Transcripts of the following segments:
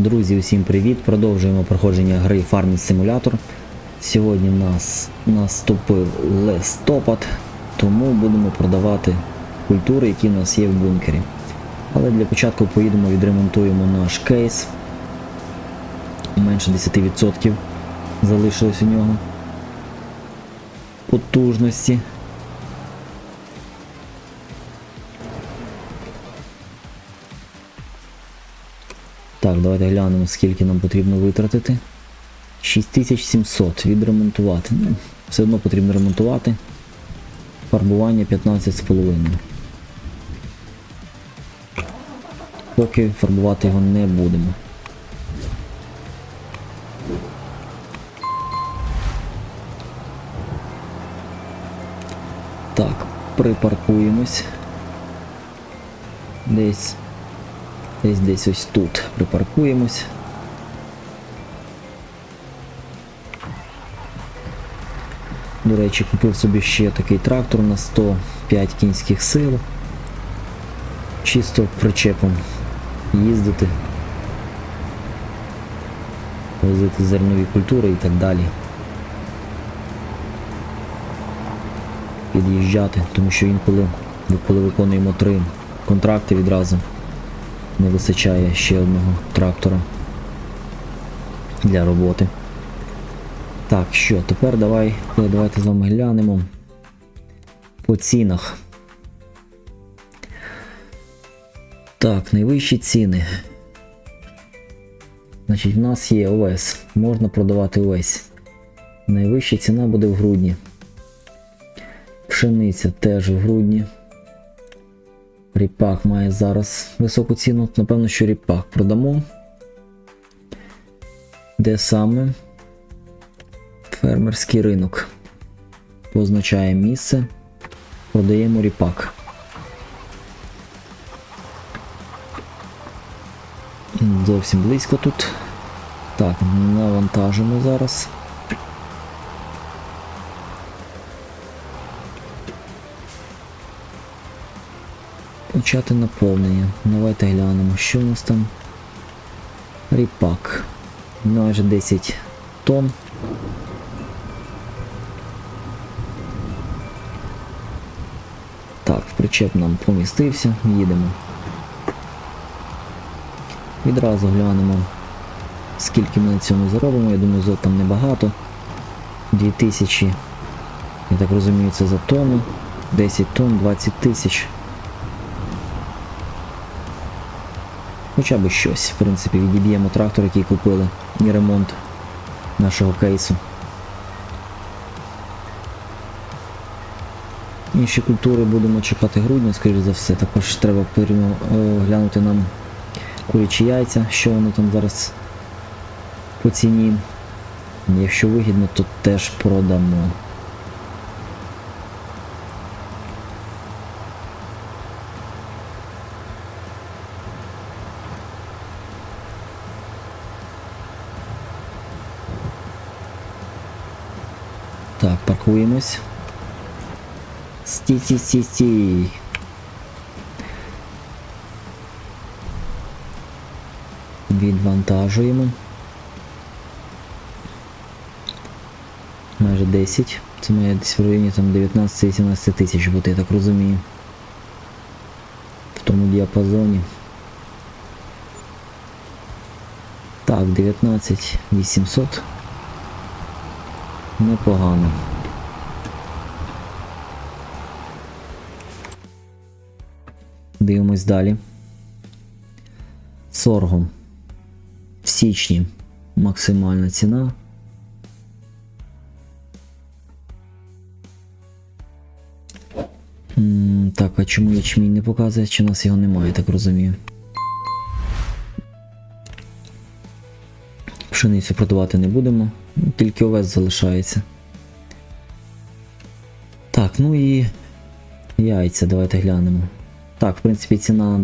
Друзі, усім привіт! Продовжуємо проходження гри Farming Simulator. Сьогодні в нас наступив листопад, тому будемо продавати культури, які в нас є в бункері. Але для початку поїдемо відремонтуємо наш кейс. Менше 10% залишилось у нього. Потужності. Так, давайте глянемо, скільки нам потрібно витратити. 6700 відремонтувати. Ну, все одно потрібно ремонтувати. Фарбування 15,5. Поки фарбувати його не будемо. Так, припаркуємось. Десь Десь десь ось тут припаркуємось. До речі, купив собі ще такий трактор на 105 кінських сил. Чисто причепом їздити, возити зернові культури і так далі. Під'їжджати, тому що інколи, коли виконуємо три контракти відразу не вистачає ще одного трактора для роботи. Так, що, тепер давай, давайте з вами глянемо по цінах. Так, найвищі ціни. Значить, в нас є овес. Можна продавати овес. Найвища ціна буде в грудні. Пшениця теж в грудні. Ріпак має зараз високу ціну, напевно, що ріпак продамо. Де саме? Фермерський ринок. Позначає місце. Продаємо ріпак. Зовсім близько тут. Так, навантажимо зараз. Почати наповнення. Давайте глянемо, що у нас там. Ріпак. Майже 10 тонн. Так, в причеп нам помістився, їдемо. Відразу глянемо, скільки ми на цьому заробимо. Я думаю, зо там небагато. 2000, я так розумію, це за тонну. 10 тонн, 20 тисяч. Хоча б щось, в принципі, відіб'ємо трактор, який купили, і ремонт нашого кейсу. Інші культури будемо чекати грудня, скоріш за все. Також треба глянути нам курячі яйця, що вони там зараз по ціні. Якщо вигідно, то теж продамо. Так, паркуємось. Стій, стій, стій, стій. Відвантажуємо. Майже 10. Це має десь в районі там 19-18 тисяч бути, я так розумію. В тому діапазоні. Так, 19 800. Непогано. Дивимось далі. Соргом. В січні максимальна ціна. Так, а чому ячмінь не показує? Чи нас його немає, так розумію. Пшеницю продавати не будемо, тільки овес залишається. Так, ну і яйця, давайте глянемо. Так, в принципі, ціна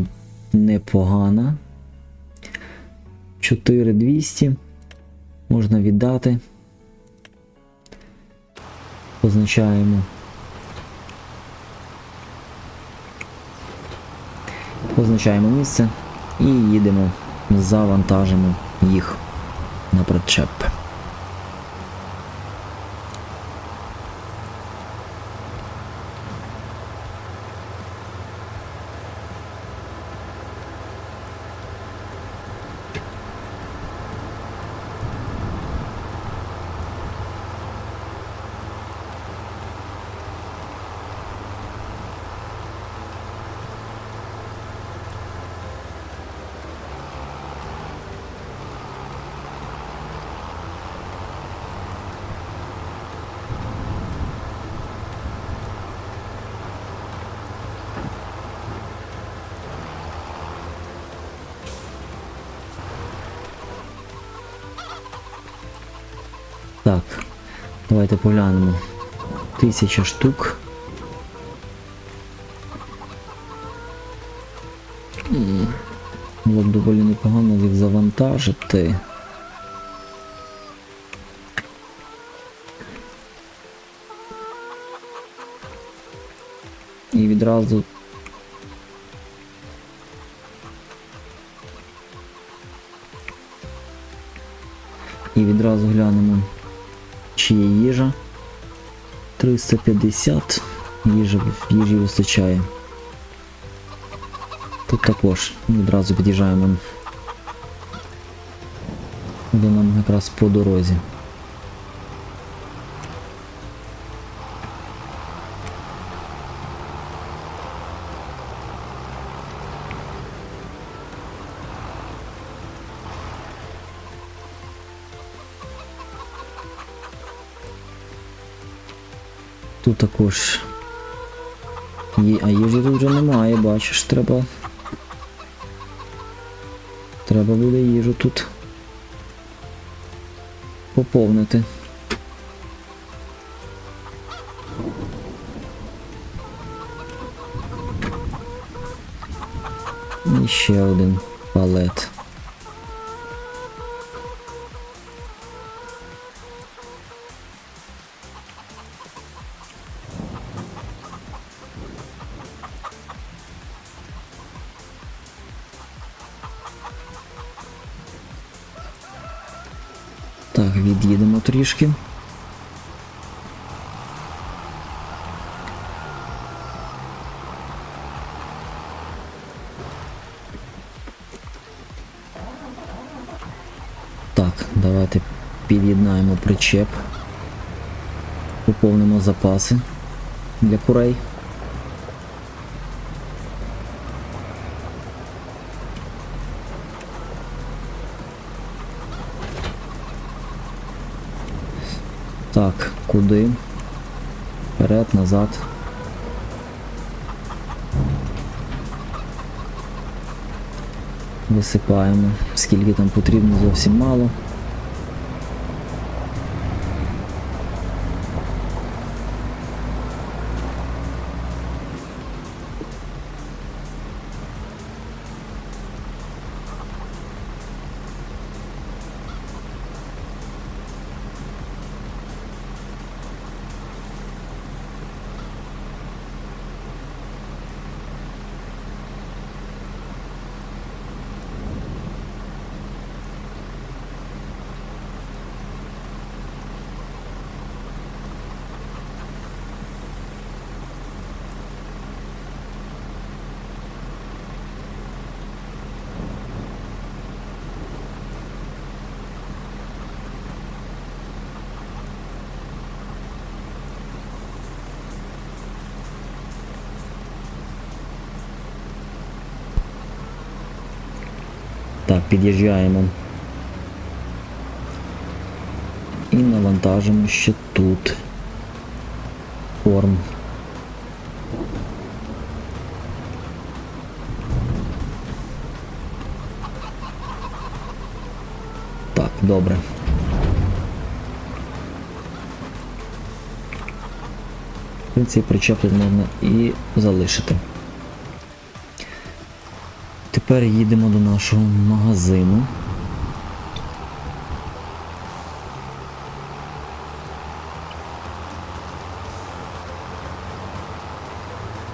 непогана. 4200. Можна віддати. Позначаємо. Позначаємо місце і їдемо, завантажимо їх на причеп. Так, давайте поглянемо. Тисяча штук. Було б доволі непогано їх завантажити. І відразу І відразу глянемо, чи є їжа. 350 їжі, їжі вистачає. Тут також одразу під'їжджаємо. Де нам якраз по дорозі. Тут також. Є, а їжі тут вже немає, бачиш, треба. Треба буде їжу тут поповнити. І ще один палет. Трішки. Так, давайте під'єднаємо причеп. Поповнимо запаси для курей. Так, куди? Вперед, назад. Висипаємо, скільки там потрібно, зовсім мало. Так, під'їжджаємо. І навантажимо ще тут. Корм. Так, добре. В принципі, причеп можна і залишити. Тепер їдемо до нашого магазину.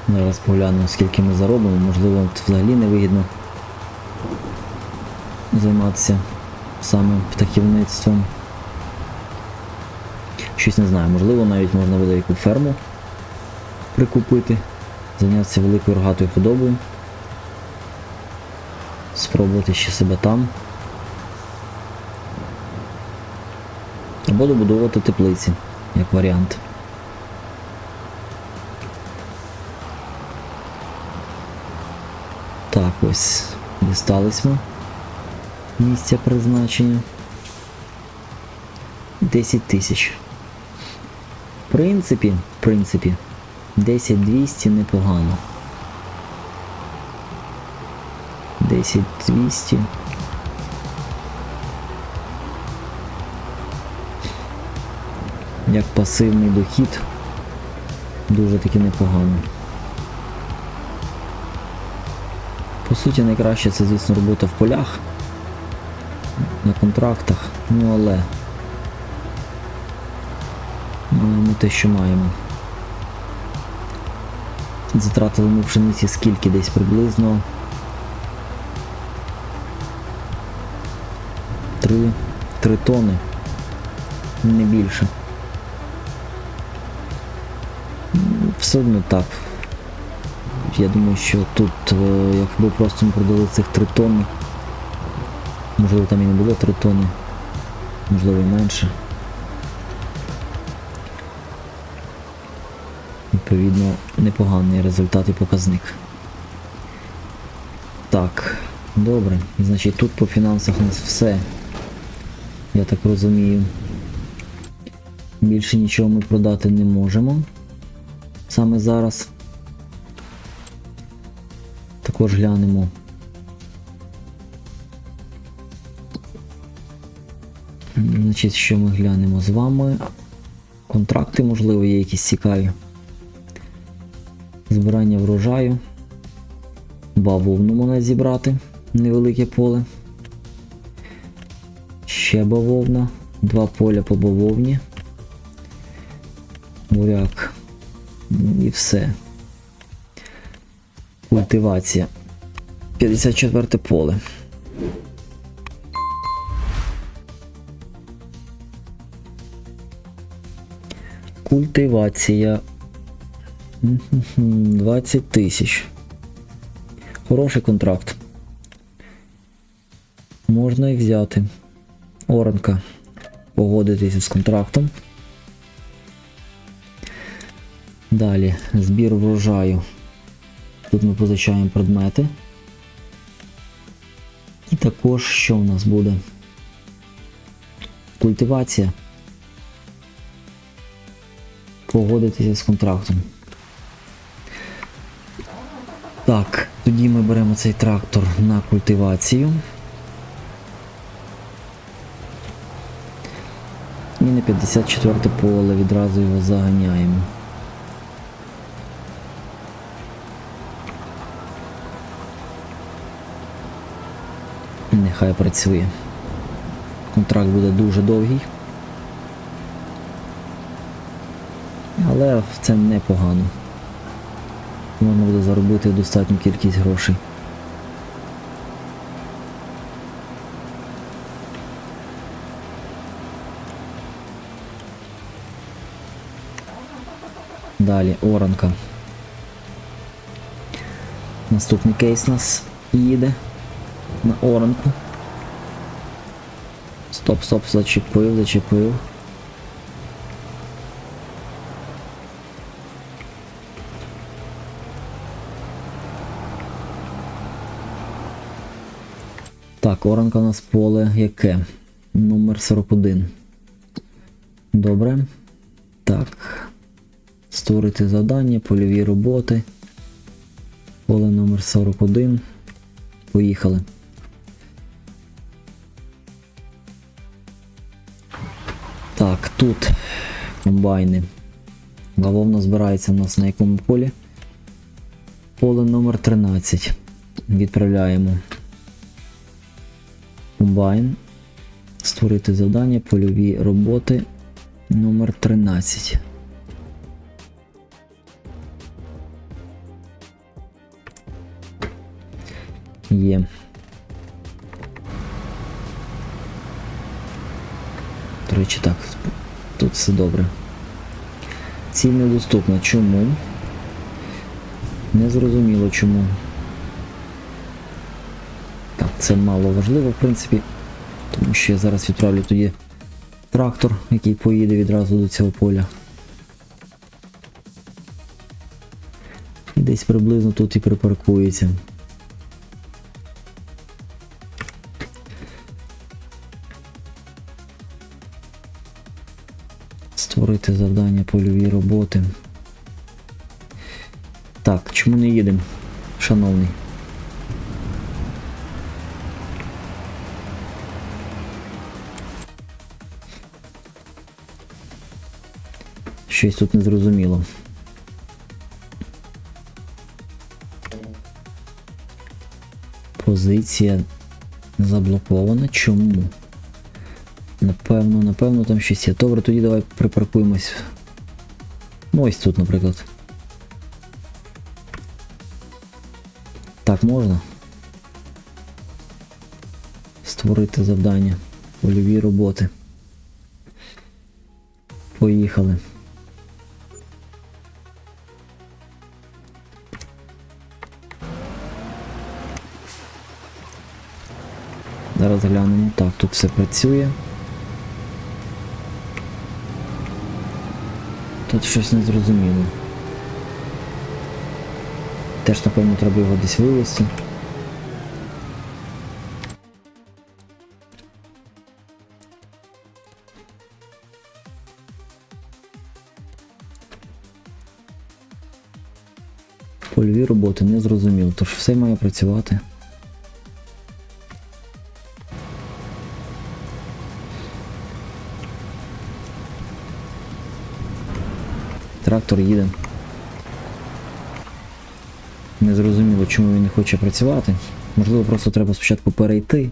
Зараз поглянемо, скільки ми заробимо, можливо, взагалі не вигідно займатися саме птахівництвом. Щось не знаю, можливо, навіть можна буде яку ферму прикупити, зайнятися великою рогатою худобою, спробувати ще себе там. Або добудовувати теплиці, як варіант. Так, ось дістались ми місця призначення. 10 тисяч. В принципі, в принципі, 10-200 непогано. 10-200. Як пасивний дохід. Дуже таки непогано. По суті, найкраще це, звісно, робота в полях, на контрактах, ну але маємо те, що маємо. Затратили ми пшениці скільки десь приблизно тони, не більше. Все одно так. Я думаю, що тут, е, якби просто ми продали цих 3 тонни, можливо там і не було 3 тонни, можливо і менше. Відповідно, непоганий результат і показник. Так, добре. Значить тут по фінансах у нас все. Я так розумію. Більше нічого ми продати не можемо. Саме зараз. Також глянемо. Значить, що ми глянемо з вами? Контракти, можливо, є якісь цікаві. Збирання врожаю. Бавовну можна зібрати. Невелике поле. Ще бавовна. Два поля по бавовні. Буряк. І все. Культивація. 54 поле. Культивація. 20 тисяч. Хороший контракт. Можна і взяти. Оранка. Погодитися з контрактом. Далі збір врожаю. Тут ми позичаємо предмети. І також що в нас буде? Культивація. Погодитися з контрактом. Так, тоді ми беремо цей трактор на культивацію. І на 54 поле відразу його заганяємо. Нехай працює. Контракт буде дуже довгий. Але це непогано. Можна буде заробити достатню кількість грошей. Далі оранка. Наступний кейс нас їде на оранку. Стоп, стоп, зачепив, зачепив. Так, оранка у нас поле яке? Номер 41. Добре. Так. Створити завдання, польові роботи. Поле номер 41. Поїхали. Так, тут комбайни. Бавовна збирається у нас на якому полі? Поле номер 13. Відправляємо. Комбайн. Створити завдання, польові роботи номер 13. Речі, так. Тут все добре. Ціль недоступна. Чому? Незрозуміло чому. Так, це мало важливо, в принципі, тому що я зараз відправлю тоді трактор, який поїде відразу до цього поля. І десь приблизно тут і припаркується. Створити завдання польові роботи. Так, чому не їдемо, шановний? Щось тут незрозуміло. Позиція заблокована. Чому? Напевно, напевно, там щось є. Добре, тоді давай припаркуємось. Ну, ось тут, наприклад. Так, можна? Створити завдання. Польові роботи. Поїхали. Зараз глянемо. Так, тут все працює. Тут щось незрозуміло. Теж, напевно, треба його десь вивезти. Польові роботи не зрозуміло, тож все має працювати. Трактор їде. Не зрозуміло, чому він не хоче працювати. Можливо, просто треба спочатку перейти,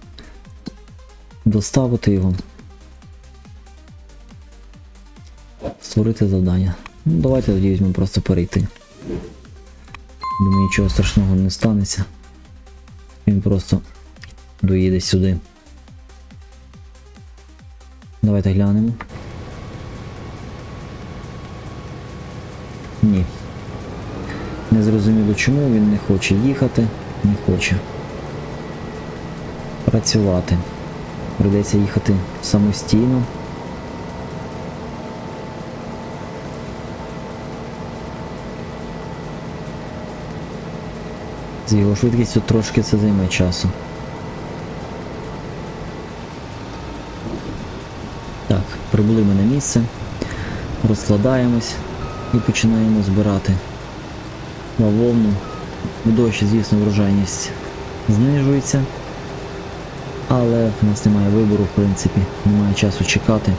доставити його. Створити завдання. Ну, давайте тоді візьмемо просто перейти. Думаю, нічого страшного не станеться. Він просто доїде сюди. Давайте глянемо. Не зрозуміло чому він не хоче їхати, не хоче працювати. Придеться їхати самостійно. З його швидкістю трошки це займе часу. Так, прибули ми на місце, розкладаємось і починаємо збирати бавовну. В дощі, звісно, врожайність знижується, але в нас немає вибору, в принципі, немає часу чекати.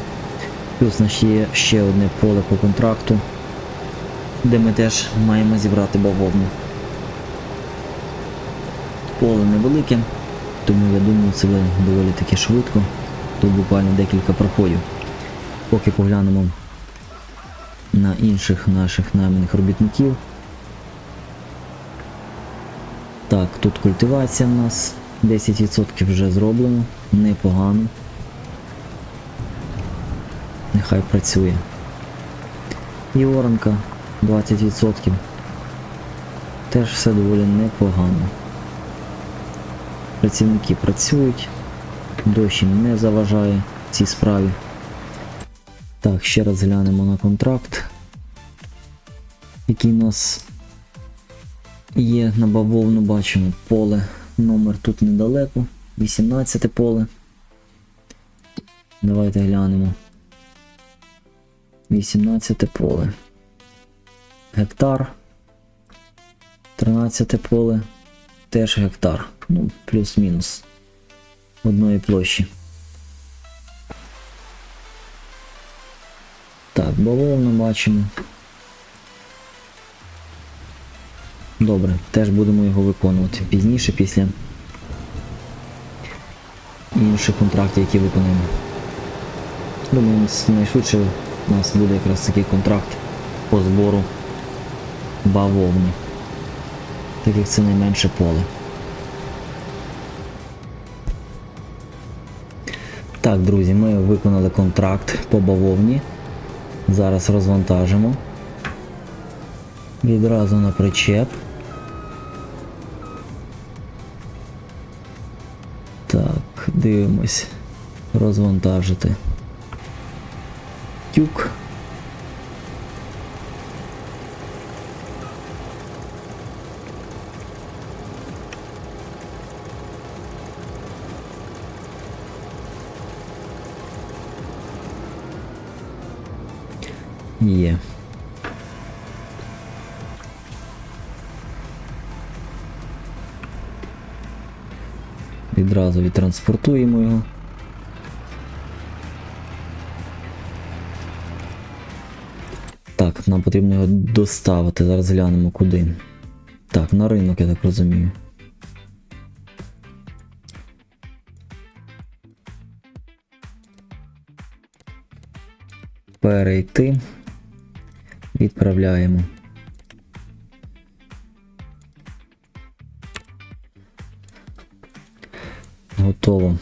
Плюс у нас є ще одне поле по контракту, де ми теж маємо зібрати бавовну. Поле невелике, тому я думаю, це буде доволі таки швидко. Тут буквально декілька проходів. Поки поглянемо на інших наших найманих робітників. Так, тут культивація в нас 10% вже зроблено, непогано. Нехай працює. І оранка 20%. Теж все доволі непогано. Працівники працюють, дощ не заважає цій справі. Так, ще раз глянемо на контракт, який у нас є на бавовну, бачимо поле. Номер тут недалеко, 18 поле. Давайте глянемо. 18 поле. Гектар. 13 поле. Теж гектар. Ну, плюс-мінус. Одної площі. Так, бавовну бачимо. Добре, теж будемо його виконувати пізніше, після інших контрактів, які виконуємо. Думаю, найшвидше у нас буде якраз такий контракт по збору бавовни. Так як це найменше поле. Так, друзі, ми виконали контракт по бавовні. Зараз розвантажимо. Відразу на причеп. Дивимось. Розвантажити. Тюк. Є. Відразу відтранспортуємо його. Так, нам потрібно його доставити. Зараз глянемо куди. Так, на ринок, я так розумію. Перейти. Відправляємо. Готово.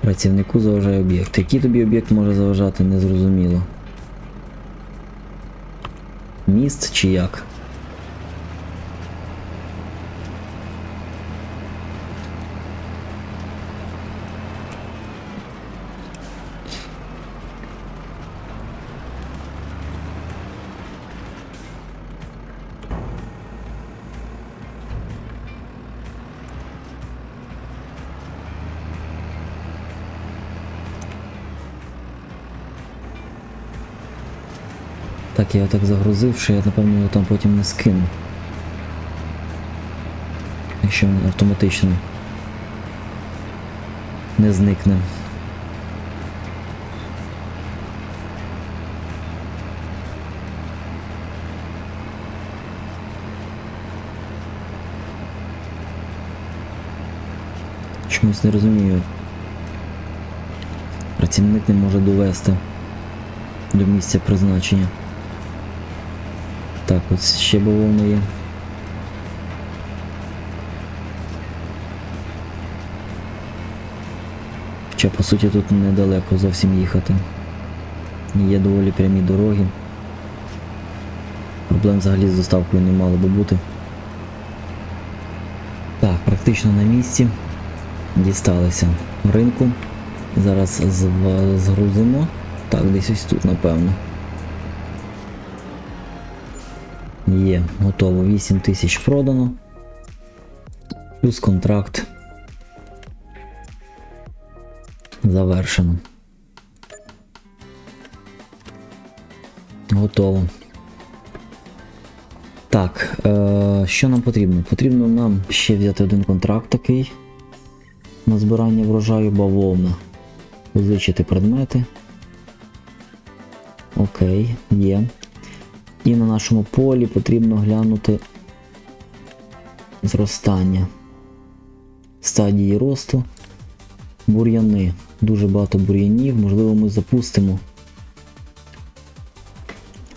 Працівнику заважає об'єкт. Який тобі об'єкт може заважати, незрозуміло. Міст чи як? Так, я його так загрузив, що я напевно його там потім не скину. Якщо він автоматично не зникне. Чомусь не розумію. Працівник не може довести до місця призначення. Так, от ще бавовна є. Хоча по суті тут недалеко зовсім їхати. Є доволі прямі дороги. Проблем взагалі з доставкою не мало би бути. Так, практично на місці. Дісталися ринку. Зараз згрузимо. Так, десь ось тут, напевно. Є, готово. 8 тисяч продано. Плюс контракт. Завершено. Готово. Так, е, що нам потрібно? Потрібно нам ще взяти один контракт такий на збирання врожаю бавовна. Позичити предмети. Окей, є. І на нашому полі потрібно глянути зростання стадії росту. Бур'яни. Дуже багато бур'янів. Можливо, ми запустимо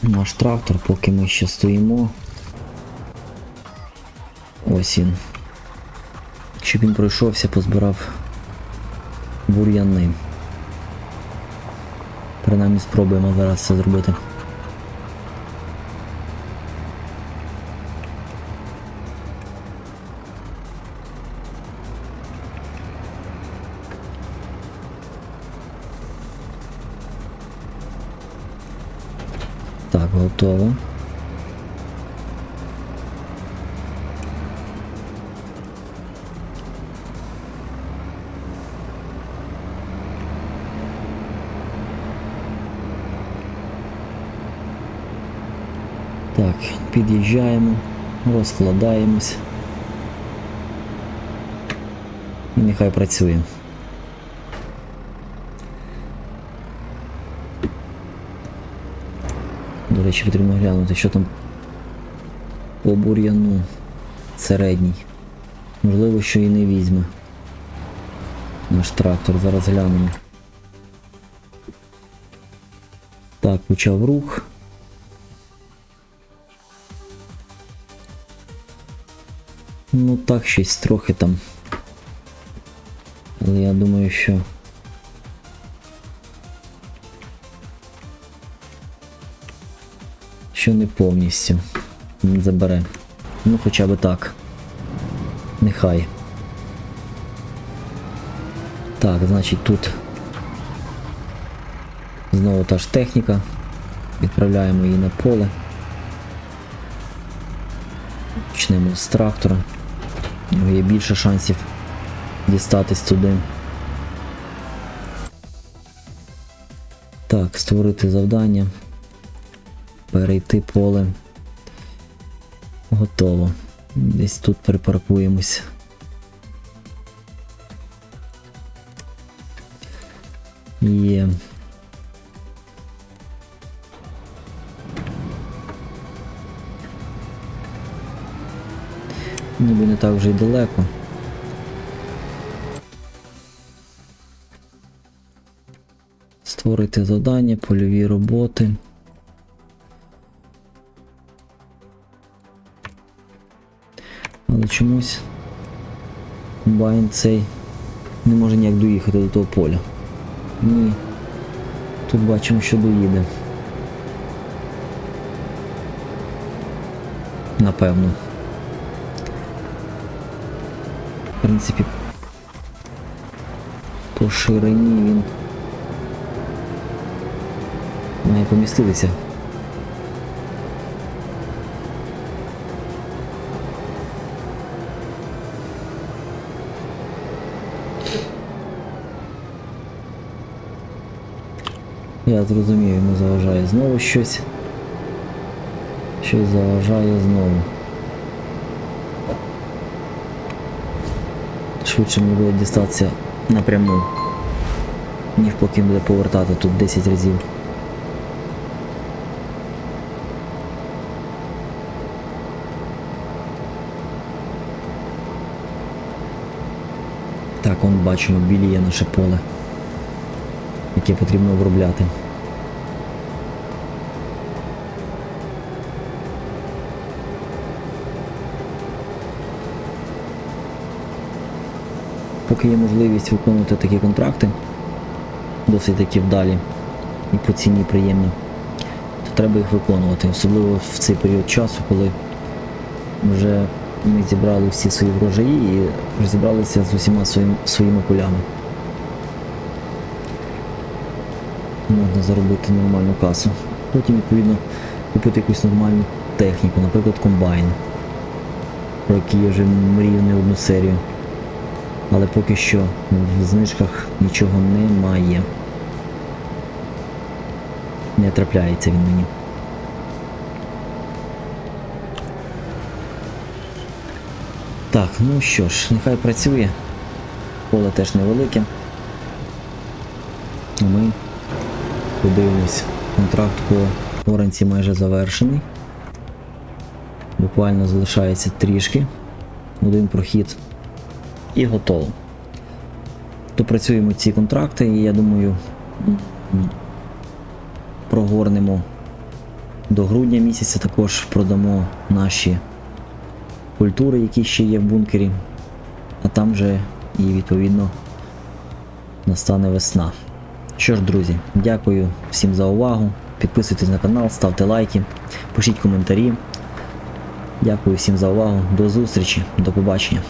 наш трактор, поки ми ще стоїмо. Ось він. Щоб він пройшовся, позбирав бур'яни. Принаймні спробуємо зараз це зробити. готово. Так, під'їжджаємо, розкладаємось. І нехай працює. До речі, потрібно глянути, що там по бур'яну середній. Можливо, що і не візьме наш трактор. Зараз глянемо. Так, почав рух. Ну так щось трохи там. Але я думаю, що Що не повністю забере. Ну хоча б так. Нехай. Так, значить тут знову та ж техніка. Відправляємо її на поле. Почнемо з трактора. Є більше шансів дістатись туди. Так, створити завдання. Перейти поле. Готово. Десь тут припаркуємось. Є. Ніби не так вже й далеко. Створити завдання, польові роботи. Чомусь комбайн цей не може ніяк доїхати до того поля. Ні. Тут бачимо, що доїде. Напевно. В принципі, по ширині він має поміститися. Я зрозумів, йому заважає знову щось. Щось заважає знову. Швидше мені буде дістатися напряму. Ніж поки буде повертати тут 10 разів. Так, он бачимо, біліє наше поле, яке потрібно обробляти. Поки є можливість виконувати такі контракти, досить таки вдалі і по ціні приємні, то треба їх виконувати, особливо в цей період часу, коли вже ми зібрали всі свої врожаї і розібралися з усіма своїм, своїми полями. Можна заробити нормальну касу. Потім, відповідно, купити якусь нормальну техніку, наприклад, комбайн, про який я вже мрію не одну серію. Але поки що в знижках нічого немає. Не трапляється він мені. Так, ну що ж, нехай працює. Поле теж невелике. Ми подивимось. Контракт по оранці майже завершений. Буквально залишається трішки. Один прохід і готово. Допрацюємо ці контракти і я думаю прогорнемо до грудня місяця, також продамо наші культури, які ще є в бункері, а там вже і відповідно настане весна. Що ж, друзі, дякую всім за увагу. Підписуйтесь на канал, ставте лайки, пишіть коментарі. Дякую всім за увагу. До зустрічі, до побачення.